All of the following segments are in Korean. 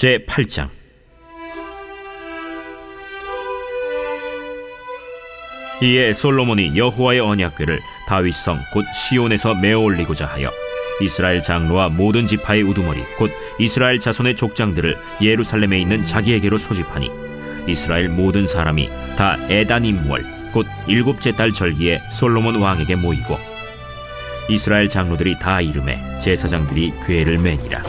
제 8장. 이에 솔로몬이 여호와의 언약궤를 다윗성 곧 시온에서 메어 올리고자 하여 이스라엘 장로와 모든 지파의 우두머리 곧 이스라엘 자손의 족장들을 예루살렘에 있는 자기에게로 소집하니 이스라엘 모든 사람이 다 에다님월 곧 일곱째 달 절기에 솔로몬 왕에게 모이고 이스라엘 장로들이 다 이름에 제사장들이 궤를 매니라.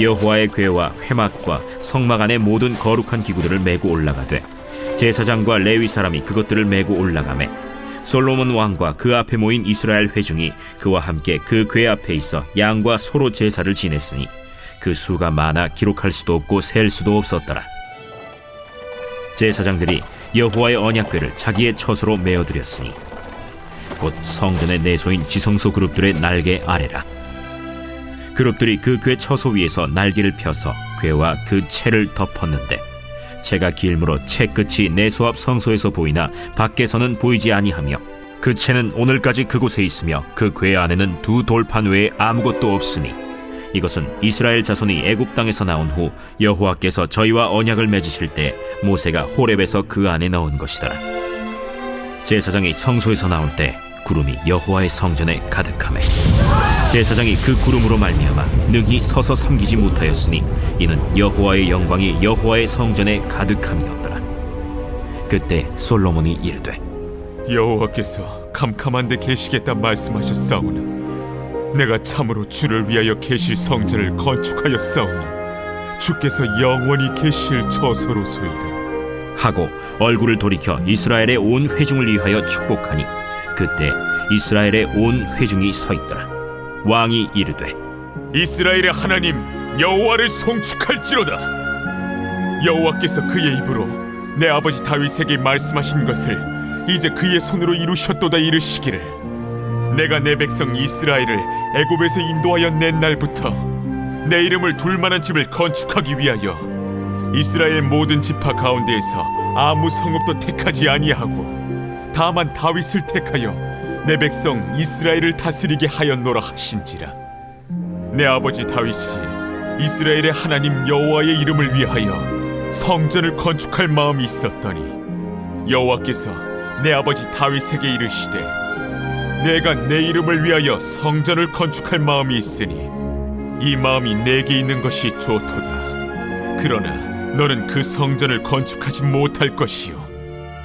여호와의 궤와 회막과 성막 안의 모든 거룩한 기구들을 메고 올라가되 제사장과 레위 사람이 그것들을 메고 올라가매 솔로몬 왕과 그 앞에 모인 이스라엘 회중이 그와 함께 그 궤 앞에 있어 양과 소로 제사를 지냈으니 그 수가 많아 기록할 수도 없고 셀 수도 없었더라. 제사장들이 여호와의 언약궤를 자기의 처소로 메어드렸으니 곧 성전의 내소인 지성소 그룹들의 날개 아래라. 그룹들이 그 궤 처소 위에서 날개를 펴서 궤와 그 채를 덮었는데 채가 길므로 채 끝이 내소 앞 성소에서 보이나 밖에서는 보이지 아니하며 그 채는 오늘까지 그곳에 있으며 그 궤 안에는 두 돌판 외에 아무것도 없으니 이것은 이스라엘 자손이 애굽 땅에서 나온 후 여호와께서 저희와 언약을 맺으실 때 모세가 호렙에서 그 안에 넣은 것이더라. 제사장이 성소에서 나올 때 구름이 여호와의 성전에 가득하매 제사장이 그 구름으로 말미암아 능히 서서 섬기지 못하였으니 이는 여호와의 영광이 여호와의 성전에 가득함이었더라. 그때 솔로몬이 이르되 여호와께서 캄캄한 데 계시겠다 말씀하셨사오나 내가 참으로 주를 위하여 계실 성전을 건축하였사오니 주께서 영원히 계실 처소로소이다 하고 얼굴을 돌이켜 이스라엘의 온 회중을 위하여 축복하니 그때 이스라엘의 온 회중이 서 있더라. 왕이 이르되 이스라엘의 하나님 여호와를 송축할지로다 여호와께서 그의 입으로 내 아버지 다윗에게 말씀하신 것을 이제 그의 손으로 이루셨도다 이르시기를 내가 내 백성 이스라엘을 애굽에서 인도하여 낸 날부터 내 이름을 둘 만한 집을 건축하기 위하여 이스라엘 모든 지파 가운데에서 아무 성읍도 택하지 아니하고 다만 다윗을 택하여 내 백성 이스라엘을 다스리게 하였노라 하신지라. 내 아버지 다윗이 이스라엘의 하나님 여호와의 이름을 위하여 성전을 건축할 마음이 있었더니 여호와께서 내 아버지 다윗에게 이르시되 내가 내 이름을 위하여 성전을 건축할 마음이 있으니 이 마음이 내게 있는 것이 좋도다. 그러나 너는 그 성전을 건축하지 못할 것이요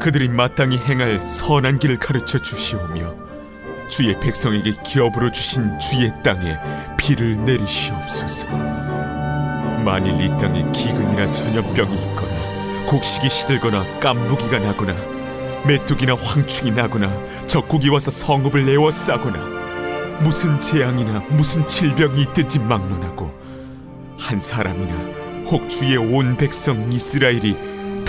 그들이 마땅히 행할 선한 길을 가르쳐 주시오며 주의 백성에게 기업으로 주신 주의 땅에 비를 내리시옵소서. 만일 이 땅에 기근이나 전염병이 있거나 곡식이 시들거나 깐부기가 나거나 메뚜기나 황충이 나거나 적국이 와서 성읍을 에워싸거나 무슨 재앙이나 무슨 질병이 있든지 막론하고 한 사람이나 혹 주의 온 백성 이스라엘이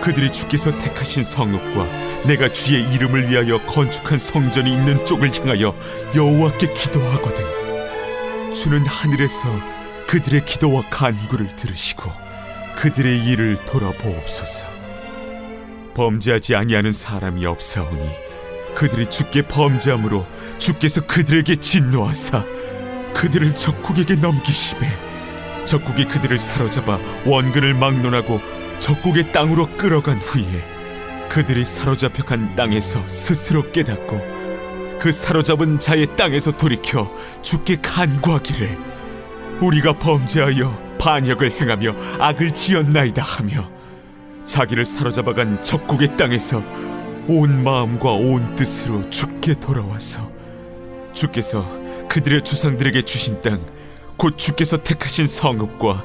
그들이 주께서 택하신 성읍과 내가 주의 이름을 위하여 건축한 성전이 있는 쪽을 향하여 여호와께 기도하거든. 주는 하늘에서 그들의 기도와 간구를 들으시고 그들의 일을 돌아보옵소서. 범죄하지 아니하는 사람이 없사오니 그들이 주께 범죄함으로 주께서 그들에게 진노하사 그들을 적국에게 넘기시매 적국이 그들을 사로잡아 원근을 막론하고 적국의 땅으로 끌어간 후에 그들이 사로잡혀 간 땅에서 스스로 깨닫고 그 사로잡은 자의 땅에서 돌이켜 주께 간구하기를 우리가 범죄하여 반역을 행하며 악을 지었나이다 하며 자기를 사로잡아간 적국의 땅에서 온 마음과 온 뜻으로 주께 돌아와서 주께서 그들의 조상들에게 주신 땅 곧 주께서 택하신 성읍과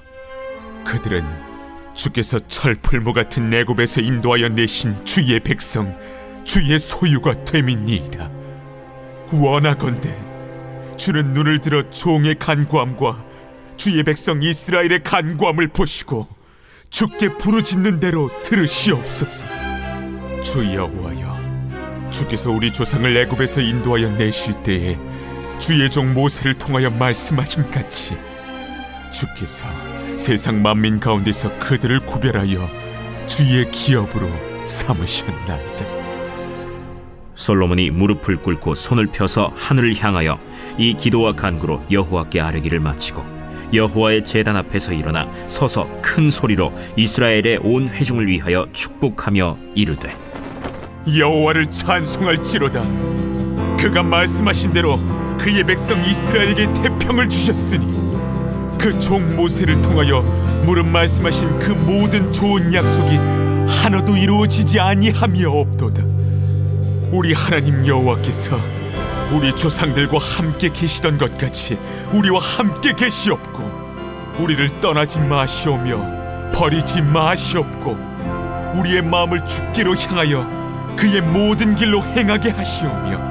그들은 주께서 철풀무 같은 내굽에서 인도하여 내신 주의 백성 주의 소유가 됨이니이다. 원하건대 주는 눈을 들어 종의 간구함과 주의 백성 이스라엘의 간구함을 보시고 주께 부르짖는 대로 들으시옵소서. 주 여호와여, 주께서 우리 조상을 애굽에서 인도하여 내실 때에 주의 종 모세를 통하여 말씀하신 같이 주께서 세상 만민 가운데서 그들을 구별하여 주의 기업으로 삼으셨나이다. 솔로몬이 무릎을 꿇고 손을 펴서 하늘을 향하여 이 기도와 간구로 여호와께 아뢰기를 마치고 여호와의 제단 앞에서 일어나 서서 큰 소리로 이스라엘의 온 회중을 위하여 축복하며 이르되 여호와를 찬송할지로다. 그가 말씀하신 대로 그의 백성 이스라엘에게 태평을 주셨으니 그 종 모세를 통하여 무릇 말씀하신 그 모든 좋은 약속이 하나도 이루어지지 아니함이 없도다. 우리 하나님 여호와께서 우리 조상들과 함께 계시던 것 같이 우리와 함께 계시옵고 우리를 떠나지 마시오며 버리지 마시옵고 우리의 마음을 주께로 향하여 그의 모든 길로 행하게 하시오며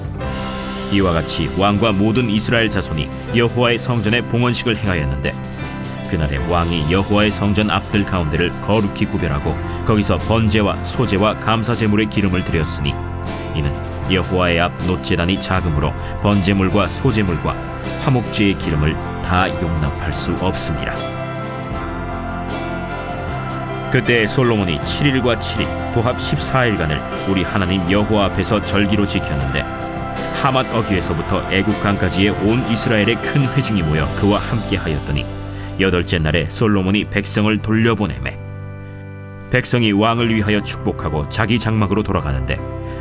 이와 같이 왕과 모든 이스라엘 자손이 여호와의 성전에 봉헌식을 행하였는데 그날에 왕이 여호와의 성전 앞들 가운데를 거룩히 구별하고 거기서 번제와 소제와 감사 제물의 기름을 드렸으니 이는 여호와의 앞 노제단이 작으므로 번제물과 소제물과 화목제의 기름을 다 용납할 수 없습니다. 그때 솔로몬이 7일과 7일 도합 14일간을 우리 하나님 여호와 앞에서 절기로 지켰는데 하맛 어귀에서부터 애국강까지의 온 이스라엘의 큰 회중이 모여 그와 함께 하였더니 여덟째 날에 솔로몬이 백성을 돌려보내매 백성이 왕을 위하여 축복하고 자기 장막으로 돌아가는데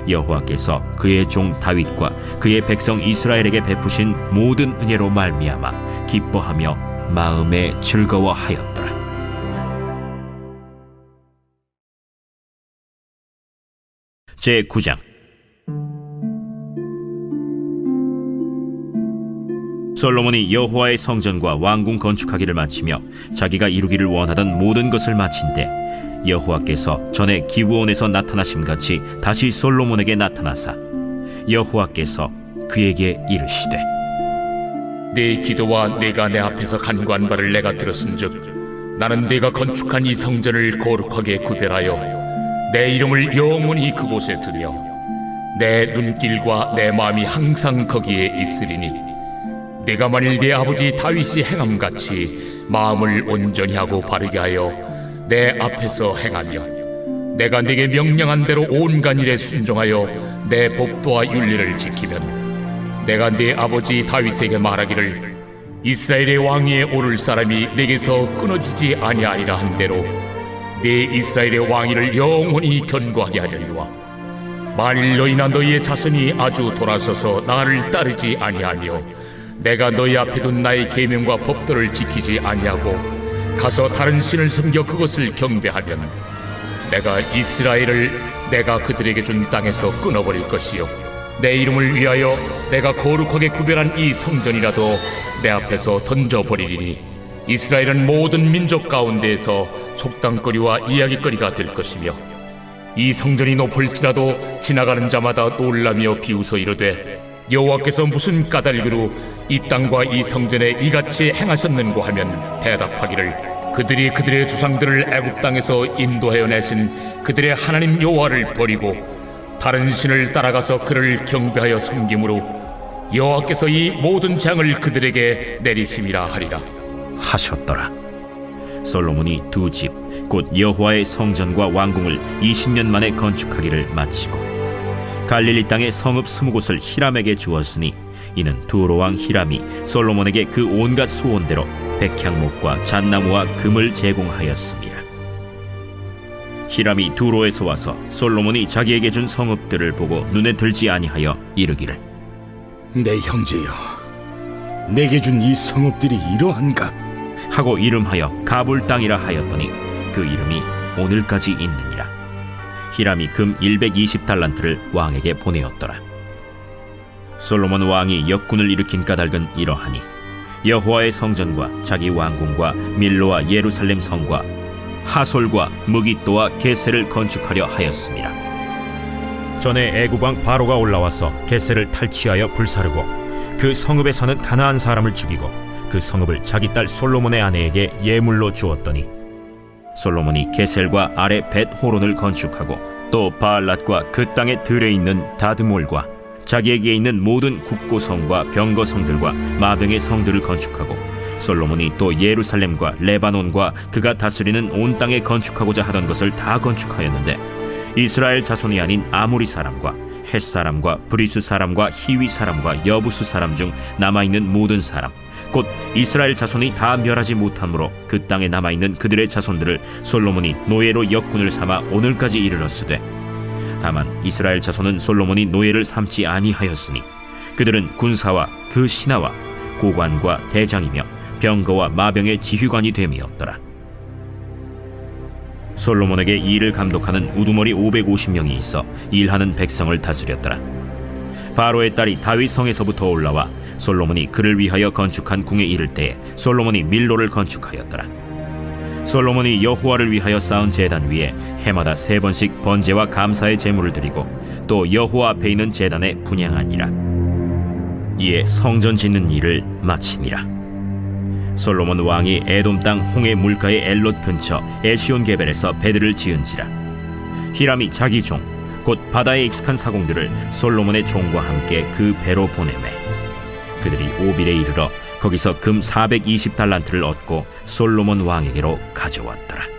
여호와께서 그의 종 다윗과 그의 백성 이스라엘에게 베푸신 모든 은혜로 말미암아 기뻐하며 마음에 즐거워하였더라. 제 9장 솔로몬이 여호와의 성전과 왕궁 건축하기를 마치며 자기가 이루기를 원하던 모든 것을 마친데 여호와께서 전에 기브온에서 나타나심 같이 다시 솔로몬에게 나타나사 여호와께서 그에게 이르시되 네 기도와 내가 내 앞에서 간구한 바를 내가 들었은즉 나는 네가 건축한 이 성전을 거룩하게 구별하여 내 이름을 영원히 그곳에 두며 내 눈길과 내 마음이 항상 거기에 있으리니 내가 만일 네 아버지 다윗이 행함같이 마음을 온전히 하고 바르게 하여 내 앞에서 행하며 내가 네게 명령한 대로 온갖 일에 순종하여 내 법도와 윤리를 지키면 내가 네 아버지 다윗에게 말하기를 이스라엘의 왕위에 오를 사람이 내게서 끊어지지 아니하리라 한 대로 네 이스라엘의 왕위를 영원히 견고하게 하려니와 만일 너희나 너희의 자손이 아주 돌아서서 나를 따르지 아니하며 내가 너희 앞에 둔 나의 계명과 법도를 지키지 아니하고 가서 다른 신을 섬겨 그것을 경배하면 내가 이스라엘을 내가 그들에게 준 땅에서 끊어버릴 것이요. 내 이름을 위하여 내가 거룩하게 구별한 이 성전이라도 내 앞에서 던져버리리니 이스라엘은 모든 민족 가운데에서 속담거리와 이야기거리가 될 것이며 이 성전이 높을지라도 지나가는 자마다 놀라며 비웃어 이르되 여호와께서 무슨 까닭으로 이 땅과 이 성전에 이같이 행하셨는고 하면 대답하기를 그들이 그들의 조상들을 애굽 땅에서 인도하여 내신 그들의 하나님 여호와를 버리고 다른 신을 따라가서 그를 경배하여 섬김으로 여호와께서 이 모든 재앙을 그들에게 내리심이라 하리라 하셨더라. 솔로몬이 두 집, 곧 여호와의 성전과 왕궁을 20년 만에 건축하기를 마치고 갈릴리 땅의 성읍 스무 곳을 히람에게 주었으니 이는 두로 왕 히람이 솔로몬에게 그 온갖 소원대로 백향목과 잣나무와 금을 제공하였습니다. 히람이 두로에서 와서 솔로몬이 자기에게 준 성읍들을 보고 눈에 들지 아니하여 이르기를 내 형제여, 내게 준 이 성읍들이 이러한가? 하고 이름하여 가불 땅이라 하였더니 그 이름이 오늘까지 있느니라. 히람이 금 120달란트를 왕에게 보내었더라. 솔로몬 왕이 역군을 일으킨 까닭은 이러하니 여호와의 성전과 자기 왕궁과 밀로와 예루살렘 성과 하솔과 무기또와 게세를 건축하려 하였습니다. 전에 애굽 왕 바로가 올라와서 게세를 탈취하여 불사르고 그 성읍에 사는 가나안 사람을 죽이고 그 성읍을 자기 딸 솔로몬의 아내에게 예물로 주었더니 솔로몬이 게셀과 아래 벳 호론을 건축하고 또 바알랏과 그 땅에 들에 있는 다드몰과 자기에게 있는 모든 국고성과 병거성들과 마병의 성들을 건축하고 솔로몬이 또 예루살렘과 레바논과 그가 다스리는 온 땅에 건축하고자 하던 것을 다 건축하였는데 이스라엘 자손이 아닌 아모리 사람과 헷 사람과 브리스 사람과 히위 사람과 여부스 사람 중 남아 있는 모든 사람 곧 이스라엘 자손이 다 멸하지 못함으로 그 땅에 남아 있는 그들의 자손들을 솔로몬이 노예로 역군을 삼아 오늘까지 이르렀으되 다만 이스라엘 자손은 솔로몬이 노예를 삼지 아니하였으니 그들은 군사와 그 신하와 고관과 대장이며 병거와 마병의 지휘관이 됨이었더라. 솔로몬에게 이 일을 감독하는 우두머리 550명이 있어 일하는 백성을 다스렸더라. 바로의 딸이 다윗 성에서부터 올라와 솔로몬이 그를 위하여 건축한 궁에 이를 때에 솔로몬이 밀로를 건축하였더라. 솔로몬이 여호와를 위하여 쌓은 제단 위에 해마다 세 번씩 번제와 감사의 제물을 드리고 또 여호와 앞에 있는 제단에 분양하니라. 이에 성전 짓는 일을 마치니라. 솔로몬 왕이 에돔 땅 홍해 물가의 엘롯 근처 에시온 게벨에서 배들을 지은지라. 히람이 자기 종, 곧 바다에 익숙한 사공들을 솔로몬의 종과 함께 그 배로 보내매 그들이 오빌에 이르러 거기서 금 420달란트를 얻고 솔로몬 왕에게로 가져왔더라.